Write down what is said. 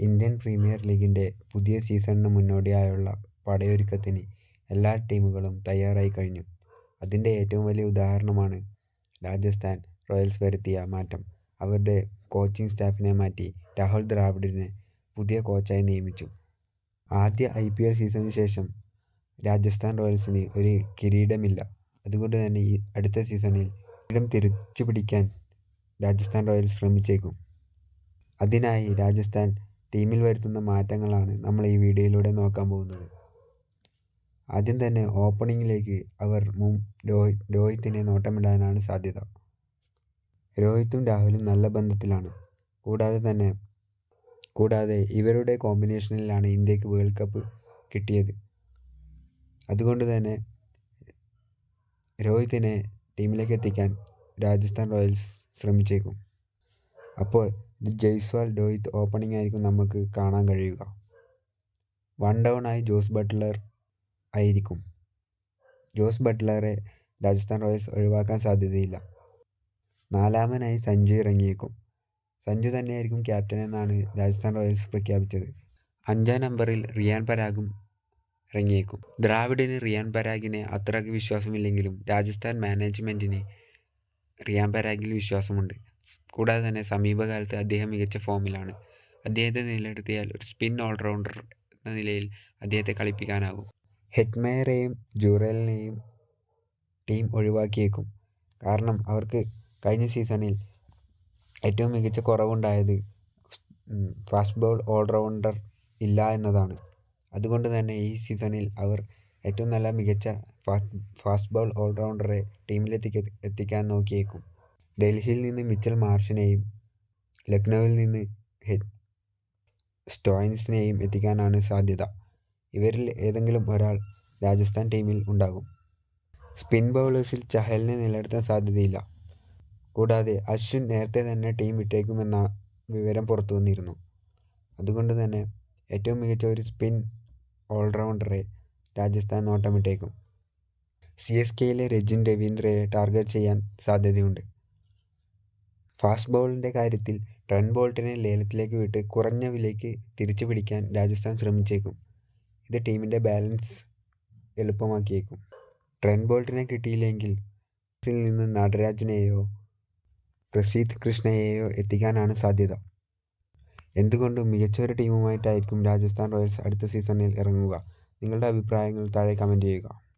Indian premier ലീഗിന്റെ പുതിയ സീസണിന് മുന്നോടിയായുള്ള പടയൊരുക്കത്തിന് എല്ലാ ടീമുകളും തയ്യാറായി കഴിഞ്ഞു. അതിന്റെ ഏറ്റവും വലിയ ഉദാഹരണമാണ് രാജസ്ഥാൻ റോയൽസ് വരുത്തിയ മാറ്റം. അവരുടെ കോച്ചിങ് സ്റ്റാഫിനെ മാറ്റി രാഹുൽ ദ്രാവിഡിനെ പുതിയ കോച്ചായി നിയമിച്ചു. ആദ്യ ഐപിഎൽ സീസണിന് ശേഷം രാജസ്ഥാൻ റോയൽസിന് ഒരു കിരീടമില്ല. അതുകൊണ്ട് തന്നെ അടുത്ത സീസണിൽ കിരീടം തിരിച്ചുപിടിക്കാൻ രാജസ്ഥാൻ റോയൽസ് ശ്രമിച്ചേക്കും. അതിനായി രാജസ്ഥാൻ ടീമിൽ വരുത്തുന്ന മാറ്റങ്ങളാണ് നമ്മൾ ഈ വീഡിയോയിലൂടെ നോക്കാൻ പോകുന്നത്. ആദ്യം തന്നെ ഓപ്പണിംഗിലേക്ക് അവർ മും രോഹിത് രോഹിത്തിനെ നോട്ടമിടാനാണ് സാധ്യത. രോഹിത്തും രാഹുലും നല്ല ബന്ധത്തിലാണ്. കൂടാതെ തന്നെ കൂടാതെ ഇവരുടെ കോമ്പിനേഷനിലാണ് ഇന്ത്യയ്ക്ക് വേൾഡ് കപ്പ് കിട്ടിയത്. അതുകൊണ്ട് തന്നെ രോഹിത്തിനെ ടീമിലേക്ക് എത്തിക്കാൻ രാജസ്ഥാൻ റോയൽസ് ശ്രമിച്ചേക്കും. അപ്പോൾ ജയ്സ്വാൾ രോഹിത് ഓപ്പണിംഗ് ആയിരിക്കും നമുക്ക് കാണാൻ കഴിയുക. വൺ ഡൗൺ ആയി ജോസ് ബട്ട്ലർ ആയിരിക്കും. ജോസ് ബട്ട്ലറെ രാജസ്ഥാൻ റോയൽസ് ഒഴിവാക്കാൻ സാധ്യതയില്ല. നാലാമനായി സഞ്ജു ഇറങ്ങിയേക്കും. സഞ്ജു തന്നെയായിരിക്കും ക്യാപ്റ്റൻ എന്നാണ് രാജസ്ഥാൻ റോയൽസ് പ്രഖ്യാപിച്ചത്. അഞ്ചാം നമ്പറിൽ റിയാൻ പരാഗും ഇറങ്ങിയേക്കും. ദ്രാവിഡിന് റിയാൻ പരാഗിനെ അത്രയ്ക്ക് വിശ്വാസമില്ലെങ്കിലും രാജസ്ഥാൻ മാനേജ്മെന്റിന് റിയാൻ പരാഗിൽ വിശ്വാസമുണ്ട്. കൂടാതെ തന്നെ സമീപകാലത്ത് അദ്ദേഹം മികച്ച ഫോമിലാണ്. അദ്ദേഹത്തെ നിലനിർത്തിയാൽ ഒരു സ്പിൻ ഓൾറൗണ്ടർ എന്ന നിലയിൽ അദ്ദേഹത്തെ കളിപ്പിക്കാനാകും. ഹെറ്റ്മേയറേയും ജുറലിനെയും ടീം ഒഴിവാക്കിയേക്കും. കാരണം അവർക്ക് കഴിഞ്ഞ സീസണിൽ ഏറ്റവും മികച്ച കുറവുണ്ടായത് ഫാസ്റ്റ് ബോൾ ഓൾറൗണ്ടർ ഇല്ല എന്നതാണ്. അതുകൊണ്ട് തന്നെ ഈ സീസണിൽ അവർ ഏറ്റവും നല്ല മികച്ച ഫാസ്റ്റ് ബോൾ ഓൾറൗണ്ടറെ ടീമിലെത്തിക്കാൻ നോക്കിയേക്കും. ഡൽഹിയിൽ നിന്ന് മിച്ചൽ മാർഷിനെയും ലക്നൗവിൽ നിന്ന് സ്റ്റോയിനിസിനെയും എത്തിക്കാനാണ് സാധ്യത. ഇവരിൽ ഏതെങ്കിലും ഒരാൾ രാജസ്ഥാൻ ടീമിൽ ഉണ്ടാകും. സ്പിൻ ബൗളേഴ്സിൽ ചഹലിനെ നിലനിർത്താൻ സാധ്യതയില്ല. കൂടാതെ അശ്വിൻ നേരത്തെ തന്നെ ടീം വിട്ടേക്കുമെന്ന വിവരം പുറത്തു വന്നിരുന്നു അതുകൊണ്ട് തന്നെ ഏറ്റവും മികച്ച ഒരു സ്പിൻ ഓൾറൗണ്ടറെ രാജസ്ഥാൻ നോട്ടമിട്ടേക്കും. സി എസ് കെയിലെ രജിൻ രവീന്ദ്രയെ ടാർഗറ്റ് ചെയ്യാൻ സാധ്യതയുണ്ട്. ഫാസ്റ്റ് ബൗളിന്റെ കാര്യത്തിൽ ട്രെൻ ബോൾട്ടിനെ ലേലത്തിലേക്ക് വിട്ട് കുറഞ്ഞ വിലയ്ക്ക് തിരിച്ചു പിടിക്കാൻ രാജസ്ഥാൻ ശ്രമിച്ചേക്കും. ഇത് ടീമിന്റെ ബാലൻസ് എളുപ്പമാക്കിയേക്കും. ട്രെൻ ബോൾട്ടിനെ കിട്ടിയില്ലെങ്കിൽ ിൽ നിന്ന് നടരാജനെയോ പ്രസീത് കൃഷ്ണയെയോ എത്തിക്കാനാണ് സാധ്യത. എന്തുകൊണ്ടും മികച്ച ഒരു ടീമുമായിട്ടായിരിക്കും രാജസ്ഥാൻ റോയൽസ് അടുത്ത സീസണിൽ ഇറങ്ങുക. നിങ്ങളുടെ അഭിപ്രായങ്ങൾ താഴെ കമന്റ് ചെയ്യുക.